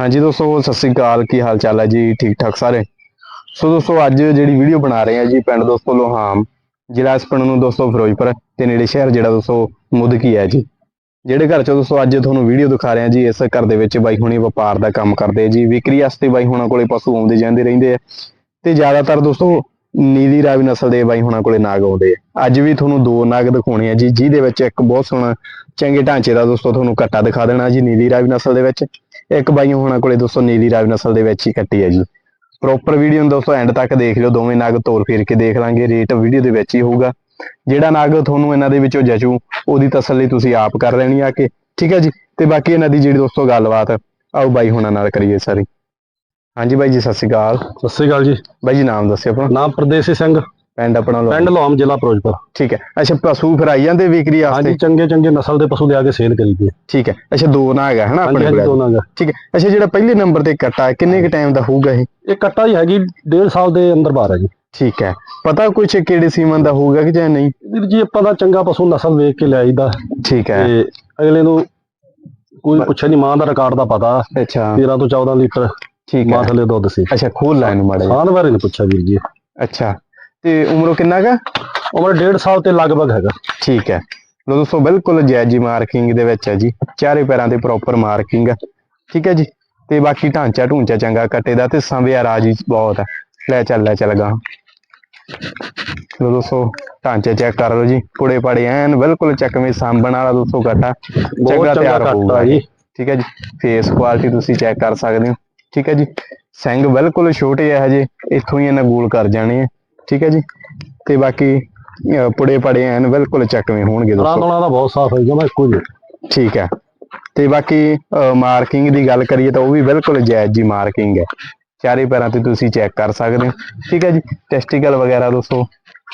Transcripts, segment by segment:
ਹਾਂਜੀ ਦੋਸਤੋ, ਸਤਿ ਸ੍ਰੀ ਅਕਾਲ। ਕੀ ਹਾਲ ਚਾਲ ਹੈ ਜੀ? ਠੀਕ ਠਾਕ ਸਾਰੇ? ਸੋ ਦੋਸਤੋ, ਅੱਜ ਜਿਹੜੀ ਵੀਡੀਓ ਬਣਾ ਰਹੇ ਹਾਂ ਜੀ ਪਿੰਡ ਦੋਸਤੋ ਲੋਹਾਮ, ਜ਼ਿਲ੍ਹਾ ਇਸ ਪਿੰਡ ਨੂੰ ਦੋਸਤੋ ਫਿਰੋਜ਼ਪੁਰ ਤੇ ਨੇੜੇ ਸ਼ਹਿਰ ਜਿਹੜਾ ਦੋਸਤੋ ਮੁਦਕੀ ਹੈ ਜੀ। ਜਿਹੜੇ ਘਰ ਚੋਂ ਦੋਸਤੋ ਅੱਜ ਤੁਹਾਨੂੰ ਵੀਡੀਓ ਦਿਖਾ ਰਹੇ ਹਾਂ ਜੀ, ਇਸ ਘਰ ਦੇ ਵਿੱਚ ਬਾਈ ਹੁਣੀ ਵਪਾਰ ਦਾ ਕੰਮ ਕਰਦੇ ਆ ਜੀ। ਵਿਕਰੀ ਵਾਸਤੇ ਬਾਈ ਹੁਣਾਂ ਕੋਲੇ ਪਸ਼ੂ ਆਉਂਦੇ ਜਾਂਦੇ ਰਹਿੰਦੇ ਆ ਤੇ ਜ਼ਿਆਦਾਤਰ ਦੋਸਤੋ ਨੀਲੀ ਰਾਵੀ ਨਸਲ ਦੇ ਬਾਈ ਹੁਣਾਂ ਕੋਲੇ ਨਾਗ ਆਉਂਦੇ ਆ। ਅੱਜ ਵੀ ਤੁਹਾਨੂੰ ਦੋ ਨਾਗ ਦਿਖਾਉਣੇ ਆ ਜੀ, ਜਿਹਦੇ ਵਿੱਚ ਇੱਕ ਬਹੁਤ ਸੋਹਣਾ ਚੰਗੇ ਢਾਂਚੇ ਦਾ ਦੋਸਤੋ ਤੁਹਾਨੂੰ ਕੱਟਾ ਦਿਖਾ ਦੇਣਾ ਜੀ ਨੀਲੀ ਰਾਵੀ ਨਸਲ ਦੇ ਵਿੱਚ। ਇੱਕ ਬਾਈ ਹੋਣਾ ਕੋਲੇ ਦੋਸਤੋ ਨੀਲੀ ਰਾਵੀ ਨਸਲ ਦੇ ਵਿੱਚ ਹੀ ਕੱਟੀ ਹੈ ਜੀ। ਪ੍ਰੋਪਰ ਵੀਡੀਓ ਨੂੰ ਦੋਸਤੋ ਐਂਡ ਤੱਕ ਦੇਖ ਲਿਓ ਦੋਵੇਂ ਨਾਗ ਤੋਰ ਫੇਰ ਕੇ ਦੇਖ ਲਾਂਗੇ ਰੇਟ ਵੀਡੀਓ ਦੇ ਵਿੱਚ ਹੀ ਹੋਊਗਾ। ਜਿਹੜਾ ਨਾਗ ਤੁਹਾਨੂੰ ਇਹਨਾਂ ਦੇ ਵਿੱਚੋਂ ਜਚੂ ਉਹਦੀ ਤਸੱਲੀ ਤੁਸੀਂ ਆਪ ਕਰ ਲੈਣੀ ਆ ਕੇ। ਠੀਕ ਹੈ ਜੀ ਤੇ ਬਾਕੀ ਇਹਨਾਂ ਦੀ ਜਿਹੜੀ ਦੋਸਤੋ ਗੱਲਬਾਤ ਆਓ ਬਾਈ ਹੋਣਾ ਨਾਲ ਕਰੀਏ ਸਾਰੀ। ਹਾਂਜੀ ਬਾਈ ਜੀ ਸਤਿ ਸ਼੍ਰੀ ਅਕਾਲ। ਸਤਿ ਸ੍ਰੀ ਅਕਾਲ ਜੀ। ਬਾਈ ਜੀ ਨਾਮ ਦੱਸਿਓ ਆਪਣਾ। ਨਾਮ ਪ੍ਰਦੇਸੀ ਸਿੰਘ। ਪਿੰਡ ਆਪਣਾ ਲਓ ਪਿੰਡ ਲੋਮ ਜ਼ਿਲ੍ਹਾ ਫਿਰੋਜ਼ਪੁਰ। ਠੀਕ ਹੈ। ਅੱਛਾ ਪਸ਼ੂ ਫਿਰ ਆਈ ਜਾਂਦੇ ਵਿਕਰੀ ਵਾਸਤੇ? ਹਾਂਜੀ ਚੰਗੇ ਚੰਗੇ ਨਸਲ ਦੇ ਪਸ਼ੂ ਲਿਆ ਕੇ ਸੇਲ ਕਰੀਦੇ ਠੀਕ ਹੈ। ਅੱਛਾ ਦੋ ਨਾਗ ਹੈ ਹਨਾ ਹਾਂਜੀ ਆਪਣੇ ਹਾਂਜੀ ਕੋਲ। ਦੋਨਾਂ ਦਾ ਠੀਕ ਹੈ। ਅੱਛਾ ਜਿਹੜਾ ਪਹਿਲੇ ਨੰਬਰ ਤੇ ਕੱਟਾ ਹੈ, ਕਿੰਨੇ ਕ ਟਾਈਮ ਦਾ ਹੋਊਗਾ ਇਹ? ਇਹ ਕੱਟਾ ਹੀ ਹੈਗੀ 1.5 ਸਾਲ ਦੇ ਅੰਦਰ ਬਾਹਰ ਹੈ ਜੀ। ਠੀਕ ਹੈ। ਪਤਾ ਕੁਛ ਕਿਹੜੇ ਸੀਮਨ ਦਾ ਹੋਊਗਾ ਕਿ ਜਾਂ ਨਹੀਂ? ਵੀਰ ਜੀ ਆਪਾਂ ਦਾ ਚੰਗਾ ਪਸ਼ੂ ਨਸਲ ਵੇਖ ਕੇ ਲਿਆਈਦਾ। ਠੀਕ ਹੈ। ਤੇ ਅਗਲੇ ਨੂੰ ਕੋਈ ਪੁੱਛੇ ਨਹੀਂ ਮਾਂ ਦਾ ਰਿਕਾਰਡ ਦਾ ਪਤਾ। ਅੱਛਾ। 13 ਤੋਂ 14 ਲੀਟਰ ਠੀਕ ਮਾਂ ਹੈ ਥੱਲੇ ਦੁੱਧ ਸੀ। ਅੱਛਾ ਖੋਲ ਲੈ ਇਹਨੂੰ ਮਾੜਾ ਜਿਹਾ। ਸਾਲ ਬਾਰੇ ਨਹੀਂ ਪੁੱਛਿਆ ਵੀਰ ਜੀ। ਅੱਛਾ। ਤੇ ਉਮਰੋਂ ਕਿੰਨਾ ਕਾ? ਉਮਰ 1.5 ਸਾਲ ਤੇ ਲਗਭਗ ਹੈਗਾ। ਠੀਕ ਹੈ। ਲੋ ਦੋਸਤੋ ਬਿਲਕੁਲ ਜਾਇਜ਼ ਮਾਰਕਿੰਗ ਦੇ ਵਿੱਚ ਹੈ ਜੀ। ਚਾਰੇ ਪੈਰਾਂ ਤੇ ਪ੍ਰੋਪਰ ਮਾਰਕਿੰਗ ਹੈ। ਠੀਕ ਹੈ ਜੀ। ਤੇ ਬਾਕੀ ਢਾਂਚਾ ਢੂੰਚਾ ਚੰਗਾ ਕੱਟੇ ਦਾ ਤੇ ਸੰਵਿਆ ਰਾਜ ਬਹੁਤ ਹੈ। ਲੈ ਚੱਲ ਲੈ ਚੱਲ ਗਾ ਲੋ ਦੋਸਤੋ ਢਾਂਚੇ ਚੈੱਕ ਕਰ ਲਓ ਜੀ। ਪੁੜੇ ਪੜੇ ਐਨ ਬਿਲਕੁਲ ਚੱਕਵੇਂ ਸਾਂਭਣ ਵਾਲਾ ਦੋਸਤੋ ਕੱਟਾ ਚੰਗਾ ਤਿਆਰ ਹੋਊਗਾ। ਜੀ। ਠੀਕ ਹੈ ਜੀ। ਫੇਸ ਕੁਆਲਿਟੀ ਤੁਸੀਂ ਚੈੱਕ ਕਰ ਸਕਦੇ ਹੋ। ਠੀਕ ਹੈ ਜੀ। ਸਿੰਘ ਬਿਲਕੁਲ ਛੋਟੇ ਆ ਹਜੇ ਇੱਥੋਂ ਹੀ ਇਹਨਾਂ ਗੋਲ ਕਰ ਜਾਣੇ ਆ। ਠੀਕ ਹੈ ਜੀ? ਤੇ ਬਾਕੀ ਪੁੜੇ ਪੜੇ ਐਨ ਬਿਲਕੁਲ ਚੱਕਵੇਂ ਹੋਣਗੇ ਦੋਸਤੋ। ਦੋਣਾ ਦਾ ਬਹੁਤ ਸਾਫ਼ ਹੈ ਜਮਾ ਇੱਕੋ ਜਿਹੇ। ਠੀਕ ਹੈ। ਤੇ ਬਾਕੀ ਮਾਰਕਿੰਗ ਦੀ ਗੱਲ ਕਰੀਏ ਤਾਂ ਉਹ ਵੀ ਬਿਲਕੁਲ ਜਾਇਜ਼ ਜੀ ਮਾਰਕਿੰਗ ਹੈ। ਚਾਰੇ ਪੈਰਾਂ ਤੇ ਤੁਸੀਂ ਚੈੱਕ ਕਰ ਸਕਦੇ ਹੋ। ਠੀਕ ਹੈ ਜੀ? ਟੈਸਟੀਕਲ ਵਗੈਰਾ ਦੋਸਤੋ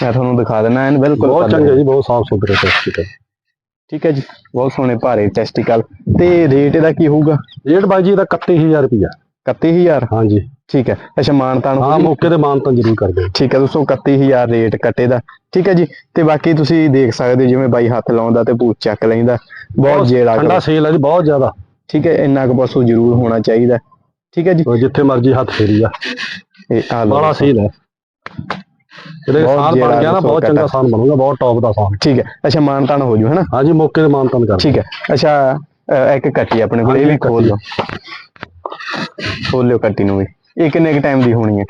ਮੈਂ ਤੁਹਾਨੂੰ ਦਿਖਾ ਦਿੰਦਾ ਐਨ ਬਿਲਕੁਲ ਬਹੁਤ। ਚੰਗੇ ਜੀ ਬਹੁਤ ਸਾਫ਼ ਸੁਥਰੇ ਟੈਸਟ ਠੀਕ ਹੈ ਜੀ? ਬਹੁਤ ਸੋਹਣੇ ਭਾਰੇ ਟੈਸਟੀਕਲ। ਤੇ ਰੇਟ ਇਹਦਾ ਕੀ ਹੋਊਗਾ? ਰੇਟ ਬਾਈ ਜੀ ਦਾ 31000 ਰੁਪਇਆ 31000 ਹਾਂਜੀ। ਠੀਕ ਹੈ। ਅੱਛਾ ਮਾਨਤਾਨ ਹਾਂ ਮੌਕੇ ਤੇ ਮਾਨ ਤਾਂ ਜ਼ਰੂਰ ਕਰਦੇ ਹਾਂ। ਠੀਕ ਹੈ ਦੋਸਤੋ 31000 ਰੇਟ ਕੱਟੇ ਦਾ। ਠੀਕ ਹੈ ਜੀ ਤੇ ਬਾਕੀ ਤੁਸੀਂ ਦੇਖ ਸਕਦੇ ਹੋ ਜਿਵੇਂ ਬਾਈ ਹੱਥ ਲਾਉਂਦਾ ਤੇ ਪੂਛ ਚੱਕ ਲੈਂਦਾ। ਬਹੁਤ ਜੇੜਾ ਠੰਡਾ ਸੇਲ ਹੈ ਜੀ ਬਹੁਤ ਜ਼ਿਆਦਾ। ਠੀਕ ਹੈ ਇੰਨਾ ਕੁ ਪਸ਼ੂ ਜ਼ਰੂਰ ਹੋਣਾ ਚਾਹੀਦਾ। ਠੀਕ ਹੈ ਜੀ। ਜਿੱਥੇ ਮਰਜ਼ੀ ਹੱਥ ਫੇਰੀ ਆ। ਇਹ ਆ ਲਓ। ਬੜਾ ਸੇਲ ਹੈ। ਜਿਹੜਾ ਬਣ ਗਿਆ ਨਾ ਬਹੁਤ ਚੰਗਾ ਸਾਨ ਬਣੂਗਾ ਬਹੁਤ ਟੌਪ ਦਾ ਸਾਨ। ਠੀਕ ਹੈ ਅੱਛਾ ਮਾਨਤਾਨ ਹੋ ਜੂ ਹੈਨਾ? ਹਾਂਜੀ ਮੌਕੇ ਤੇ ਮਾਨ ਤਾਨ ਕਰ। ਠੀਕ ਹੈ ਅੱਛਾ ਇੱਕ ਕੱਟੀ ਆਪਣੇ ਕੋਲ ਇਹ ਵੀ ਖੋਲ ਲਓ। ਖੋਲ ਲਿਓ ਕੱਟੀ ਨੂੰ ਵੀ। ਇਹ ਕਿੰਨੇ ਕ ਟਾਈਮ ਦੀ ਹੋਣੀ ਹੈ?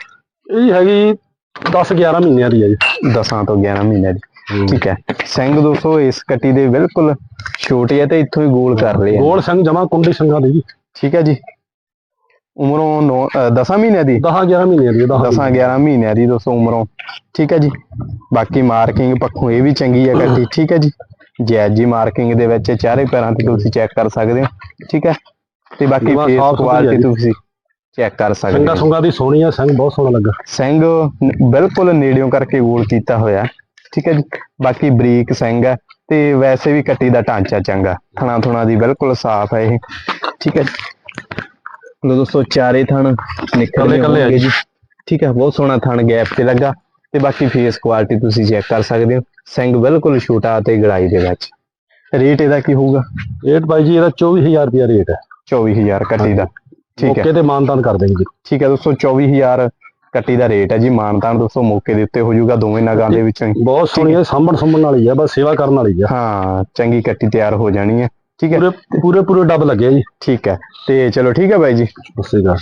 ਇਹ ਹੈਗੀ 10 11 ਮਹੀਨਿਆਂ ਦੀ ਹੈ ਜੀ। 10 ਤੋਂ 11 ਮਹੀਨੇ ਦੀ। ਠੀਕ ਹੈ। ਸਿੰਘ ਦੋਸਤੋ ਇਸ ਕੱਟੀ ਦੇ ਬਿਲਕੁਲ ਛੋਟੇ ਆ ਤੇ ਇੱਥੋਂ ਹੀ ਗੋਲ ਕਰ ਲਏ ਗੋਲ ਸਿੰਘ ਜਮਾ ਕੁੰਡੀ ਸਿੰਘਾਂ ਦੀ ਜੀ। ਠੀਕ ਹੈ ਜੀ। ਉਮਰੋਂ 10 ਮਹੀਨਿਆਂ ਦੀ? 10 11 ਮਹੀਨਿਆਂ ਦੀ 10 10 11 ਮਹੀਨਿਆਂ ਦੀ। ਦੋਸਤੋ ਉਮਰੋਂ। ਠੀਕ ਹੈ ਜੀ। ਬਾਕੀ ਮਾਰਕਿੰਗ ਪੱਖੋਂ ਇਹ ਵੀ ਚੰਗੀ ਹੈ ਕੱਟੀ। ਠੀਕ ਹੈ ਜੀ। ਜੈਜ ਜੀ ਮਾਰਕਿੰਗ ਦੇ ਵਿੱਚ ਚਾਰੇ ਪੈਰਾਂ ਤੇ ਤੁਸੀਂ ਚੈੱਕ ਕਰ ਸਕਦੇ ਹੋ। ਠੀਕ ਹੈ। ਤੇ ਬਾਕੀ ਫੇਸ ਕੁਆਲਿਟੀ। ਤੁਸੀਂ ਚੈੱਕ ਕਰ ਸਕਦੇ ਸਿੰਘਾ ਹੋ। ਸੁੰਗਾ ਦੀ ਸੋਹਣੀ ਆ ਸਿੰਘ ਬਹੁਤ ਸੋਹਣਾ ਲੱਗਾ। ਸਿੰਘ ਨ- ਬਿਲਕੁਲ ਨੇੜਿਓਂ ਕਰਕੇ ਗੋਲ ਕੀਤਾ ਹੋਇਆ। ਠੀਕ ਹੈ ਜੀ। ਬਾਕੀ ਬਰੀਕ ਸਿੰਘ ਹੈ ਤੇ ਵੈਸੇ ਵੀ ਕੱਟੀ ਦਾ ਢਾਂਚਾ ਚੰਗਾ। ਥਣਾ ਥੁਣਾ ਦੀ ਬਿਲਕੁਲ ਸਾਫ਼ ਹੈ ਇਹ। ਠੀਕ ਹੈ ਲੋ ਦੋਸਤੋ ਚਾਰੇ ਥਣ ਨਿਕਲਦੇ ਕੱਲੇ-ਕੱਲੇ ਆ ਹੋਣਗੇ ਜੀ। ਠੀਕ ਹੈ। ਬਹੁਤ ਸੋਹਣਾ ਥਣ ਗੈਪ ਤੇ ਲੱਗਾ। ਤੇ ਬਾਕੀ ਫੇਸ ਕੁਆਲਿਟੀ ਤੁਸੀਂ ਚੈੱਕ ਕਰ ਸਕਦੇ ਹੋ। ਸਿੰਘ ਬਿਲਕੁਲ ਛੋਟਾ ਤੇ ਗੜਾਈ ਦੇ ਵਿੱਚ। ਰੇਟ ਇਹਦਾ ਕੀ ਹੋਊਗਾ? ਰੇਟ ਬਾਈ ਜੀ ਇਹਦਾ 24000 ਰੁਪਇਆ ਰੇਟ ਹੈ। 24000 ਕੱਟੀ ਦਾ। ਮੌਕੇ ਤੇ ਮਾਨ ਤਾਨ ਕਰ ਦੇਣਗੇ। ਠੀਕ ਹੈ ਦੋਸਤੋ 24000 ਕੱਟੀ ਦਾ ਰੇਟ ਹੈ ਜੀ। ਮਾਨਤਾਨ ਦੋਸਤੋ ਮੌਕੇ ਦੇ ਉੱਤੇ ਹੋ ਜਾਊਗਾ ਦੋਵੇਂ ਨਗਾਂ ਦੇ ਵਿੱਚੋਂ ਬਹੁਤ ਸੋਹਣੀ ਹੈ। ਸਾਂਭਣ ਸੰਭਣ ਵਾਲੀ ਹੈ ਬਸ ਸੇਵਾ ਕਰਨ ਵਾਲੀ ਹੈ ਹਾਂ ਚੰਗੀ ਕੱਟੀ ਤਿਆਰ ਹੋ ਜਾਣੀ ਹੈ। ਠੀਕ ਹੈ। ਪੂਰੇ ਪੂਰੇ ਪੂਰੇ ਡੱਬ ਲੱਗੇ ਜੀ। ਠੀਕ ਹੈ। ਤੇ ਚਲੋ ਠੀਕ ਹੈ ਬਾਈ ਜੀ। ਉਸੇ ਦਾ